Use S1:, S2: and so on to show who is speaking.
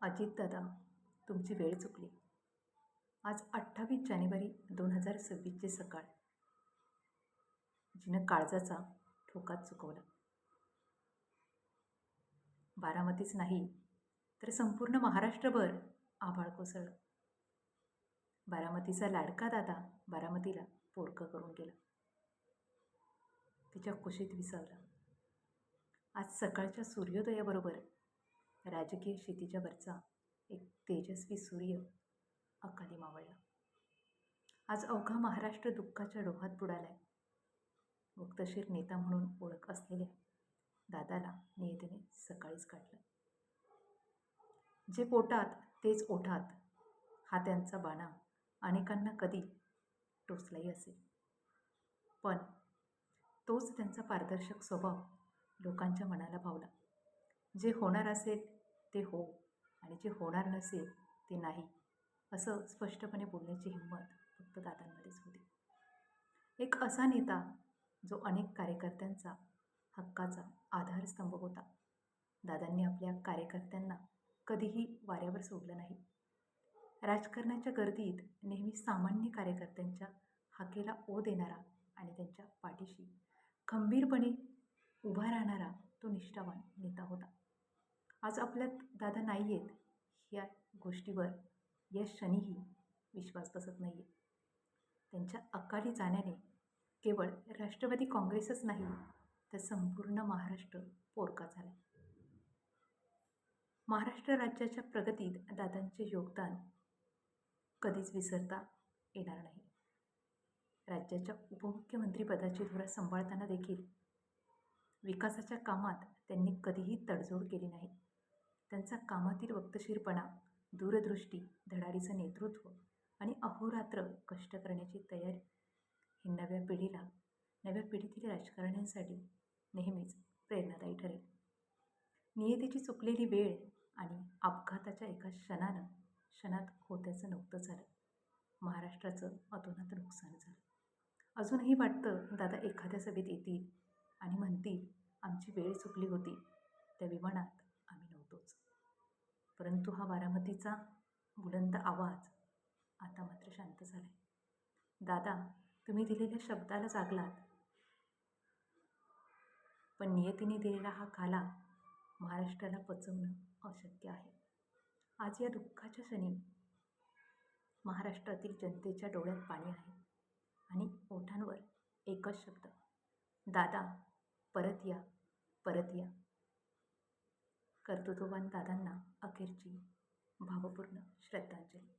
S1: अजितदादा तुमची वेळ चुकली. आज अठ्ठावीस जानेवारी दोन हजार सव्वीसची सकाळ. जिनं काळजाचा ठोकात चुकवला. बारामतीच नाही तर संपूर्ण महाराष्ट्रभर आभाळ कोसळलं. बारामतीचा लाडका दादा बारामतीला पोरकं करून गेला. तिच्या कुशीत विसावला. आज सकाळच्या सूर्योदयाबरोबर राजकीय शेतीच्या वरचा एक तेजस्वी सूर्य अकाली मावळला. आज अवघा महाराष्ट्र दुःखाच्या डोहात बुडालाय. मुक्तशीर नेता म्हणून ओळख असलेल्या दादाला नियतीने सकाळीच काढलं जे पोटात तेच ओठात हा त्यांचा बाणा अनेकांना कधी टोचलाही असेल. पण तोच त्यांचा पारदर्शक स्वभाव लोकांच्या मनाला भावला. जे होणार असेल ते हो आणि जे होणार नसेल ते नाही असं स्पष्टपणे बोलण्याची हिंमत फक्त दादांमध्येच होती. एक असा नेता जो अनेक कार्यकर्त्यांचा हक्काचा आधारस्तंभ होता. दादांनी आपल्या कार्यकर्त्यांना कधीही वाऱ्यावर सोडलं नाही. राजकारणाच्या गर्दीत नेहमी सामान्य कार्यकर्त्यांच्या हाकेला ओ देणारा आणि त्यांच्या पाठीशी खंबीरपणे उभा राहणारा तो निष्ठावान नेता होता. आज आपल्यात दादा नाही आहेत ह्या गोष्टीवर या क्षणीही विश्वास बसत नाही आहे त्यांच्या अकाली जाण्याने केवळ राष्ट्रवादी काँग्रेसच नाही तर संपूर्ण महाराष्ट्र पोरका झाला महाराष्ट्र राज्याच्या प्रगतीत दादांचे योगदान कधीच विसरता येणार नाही. राज्याच्या उपमुख्यमंत्रीपदाची धुरा सांभाळताना देखील विकासाच्या कामात त्यांनी कधीही तडजोड केली नाही. त्यांचा कामातील वक्तशीरपणा दूरदृष्टी धडाडीचं नेतृत्व आणि अहोरात्र कष्ट करण्याची तयारी ही नव्या पिढीला नव्या पिढीतील राजकारण्यांसाठी नेहमीच प्रेरणादायी ठरेल. नियतीची चुकलेली वेळ आणि अपघाताच्या एका क्षणानं क्षणात होत्याचं नव्हतं झालं. महाराष्ट्राचं अतोनात नुकसान झालं. अजूनही वाटतं दादा एखाद्या सभेत येतील आणि म्हणतील आमची वेळ चुकली होती. त्या विमानात आम्ही परंतु हा बारामतीचा बुलंद आवाज आता मात्र शांत झाला आहे दादा तुम्ही दिलेल्या शब्दाला जागलात. पण नियतीने दिलेला हा काला महाराष्ट्राला पचवणं अशक्य आहे. आज या दुःखाच्या क्षणी महाराष्ट्रातील जनतेच्या डोळ्यात पाणी आहे आणि ओठांवर एकच शब्द. दादा परत या परत या. कर्तृत्ववान दादांना अखेरची भावपूर्ण श्रद्धांजली.